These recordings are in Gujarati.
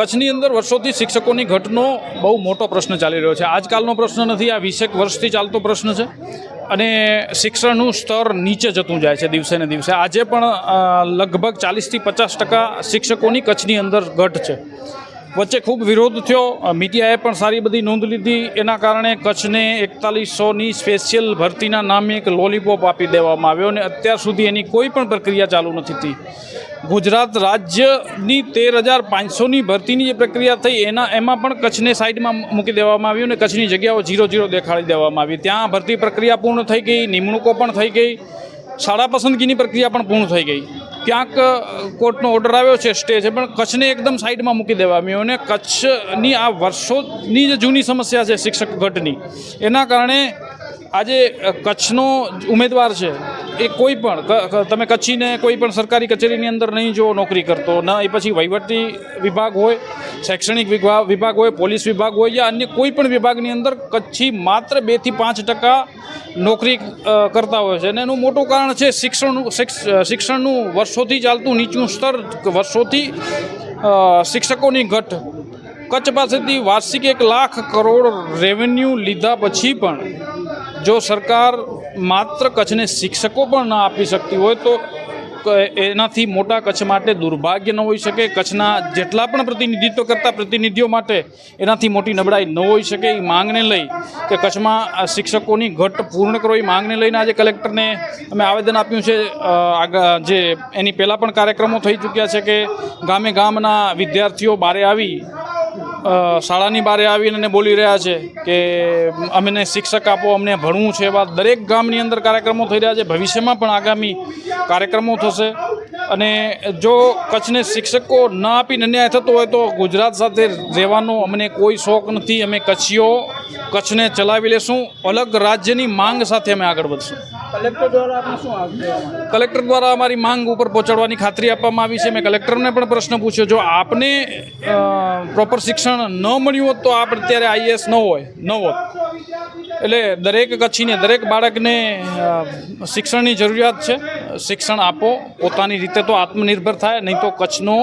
કચ્છની અંદર વર્ષોથી શિક્ષકોની ઘટનો બહુ મોટો પ્રશ્ન ચાલી રહ્યો છે. આજકાલનો પ્રશ્ન નથી, આ વીસેક વર્ષથી ચાલતો પ્રશ્ન છે અને શિક્ષણનું સ્તર નીચે જતું જાય છે દિવસે ને દિવસે. આજે પણ લગભગ ચાલીસથી પચાસ ટકા શિક્ષકોની કચ્છની અંદર ઘટ છે. વચ્ચે ખૂબ વિરોધ થયો. મીડિયાએ પણ સારી બધી નોંધ લીધી. એના કારણે કચ્છને એકતાલીસોની સ્પેશિયલ ભરતીના નામે એક લોલીપોપ આપી દેવામાં આવ્યો અને અત્યાર સુધી એની કોઈ પણ પ્રક્રિયા ચાલુ નથી થઈ. ગુજરાત રાજ્યની તેર હજાર પાંચસોની ભરતીની જે પ્રક્રિયા થઈ, એના, એમાં પણ કચ્છને સાઈડમાં મૂકી દેવામાં આવ્યું અને કચ્છની જગ્યાઓ ઝીરો ઝીરો દેખાડી દેવામાં આવી. ત્યાં ભરતી પ્રક્રિયા પૂર્ણ થઈ ગઈ, નિમણૂકો પણ થઈ ગઈ, શાળા પસંદગીની પ્રક્રિયા પણ પૂર્ણ થઈ ગઈ. ક્યાંક કોર્ટનો ઓર્ડર આવ્યો છે, સ્ટે છે, પણ કચ્છને એકદમ સાઈડમાં મૂકી દેવામાં આવ્યું અને કચ્છની આ વર્ષોની જે જૂની સમસ્યા છે, શિક્ષક ઘટની એના કારણે આજે કચ્છનો ઉમેદવાર છે, એ કોઈ પણ તમે કચ્છીને કોઈ પણ સરકારી કચેરીની અંદર નહીં જો નોકરી કરતો, ન, એ પછી વહીવટી વિભાગ હોય, શૈક્ષણિક વિભાગ હોય, પોલીસ વિભાગ હોય યા અન્ય કોઈ પણ વિભાગની અંદર કચ્છી માત્ર બેથી પાંચ ટકા નોકરી કરતા હોય છે. અને એનું મોટું કારણ છે શિક્ષણનું શિક્ષણનું વર્ષોથી ચાલતું નીચું સ્તર, વર્ષોથી શિક્ષકોની ઘટ. કચ્છ પાસેથી વાર્ષિક એક લાખ કરોડ રેવન્યુ લીધા પછી પણ જો સરકાર માત્ર કચ્છને શિક્ષકો પણ ન આપી શકતી હોય તો એનાથી મોટા કચ્છ માટે દુર્ભાગ્ય ન હોઈ શકે. કચ્છના જેટલા પણ પ્રતિનિધિત્વ કરતા પ્રતિનિધિઓ માટે એનાથી મોટી નબળાઈ ન હોઈ શકે એ માંગને લઈ કે કચ્છમાં શિક્ષકોની ઘટ પૂર્ણ કરો એ માંગને લઈને આજે કલેક્ટરને અમે આવેદન આપ્યું છે. જે એની પહેલાં પણ કાર્યક્રમો થઈ ચૂક્યા છે કે ગામે ગામના વિદ્યાર્થીઓ બારે આવી શાળાની બારે આવીને બોલી રહ્યા છે કે અમને શિક્ષક આપો, અમને ભણવું છે એવા દરેક ગામની અંદર કાર્યક્રમો થઈ રહ્યા છે. ભવિષ્યમાં પણ આગામી કાર્યક્રમો થશે. અને જો કચ્છને શિક્ષકો ના આપીને અન્યાય થતો હોય તો ગુજરાત સાથે રહેવાનો અમને કોઈ શોખ નથી. અમે કચ્છીઓ કચ્છને ચલાવી લેશું. અલગ રાજ્યની માંગ સાથે અમે આગળ વધશું. કલેક્ટર દ્વારા આપણે શું કલેક્ટર દ્વારા અમારી માંગ ઉપર પહોંચાડવાની ખાતરી આપવામાં આવી છે. મેં કલેક્ટરને પણ પ્રશ્ન પૂછ્યો. જો આપને પ્રોપર શિક્ષણ ન મળ્યું હોત તો આપ અત્યારે આઈએસ ન હોય ન હોત. એટલે દરેક કચ્છીને દરેક બાળકને શિક્ષણની જરૂરિયાત છે. શિક્ષણ આપો. પોતાની રીતે તો આત્મનિર્ભર થાય. નહીં તો કચ્છનો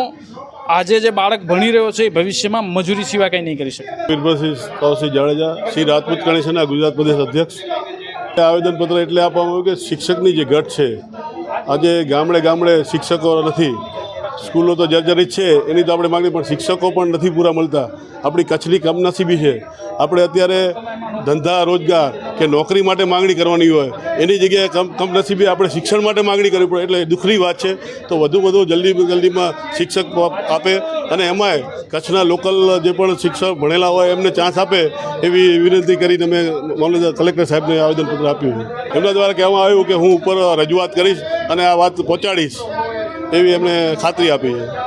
આજે જે બાળક ભણી રહ્યો છે એ ભવિષ્યમાં મજૂરી સિવાય કંઈ નહીં કરી શકે. બિરબલસિંહ કૌશિક જાડેજા શ્રી રાજપૂત ગણેશના ગુજરાત પ્રદેશ અધ્યક્ષ આવેદનપત્ર એટલે આપવામાં આવ્યું કે શિક્ષકની જે ઘટ છે આજે ગામડે ગામડે શિક્ષકો નથી સ્કૂલો તો જર્જરિત છે, એની તો આપણે માગણી, પણ શિક્ષકો પણ નથી પૂરા મળતા. આપણી કચ્છની કમનસીબી છે. આપણે અત્યારે ધંધા, રોજગાર કે નોકરી માટે માંગણી કરવાની હોય, એની જગ્યાએ કમ, કમનસીબી આપણે શિક્ષણ માટે માંગણી કરવી પડે. એટલે દુઃખની વાત છે. તો વધુ વધુ જલ્દી, જલ્દીમાં શિક્ષક આપે અને એમાંય કચ્છના લોકલ જે પણ શિક્ષક ભણેલા હોય, એમને ચાન્સ આપે એવી વિનંતી કરીને મેં મામલતદાર કલેક્ટર સાહેબને આવેદનપત્ર આપ્યું એમના દ્વારા કહેવામાં આવ્યું કે હું ઉપર રજૂઆત કરીશ અને આ વાત પહોંચાડીશ. એવી અમને ખાતરી આપી છે.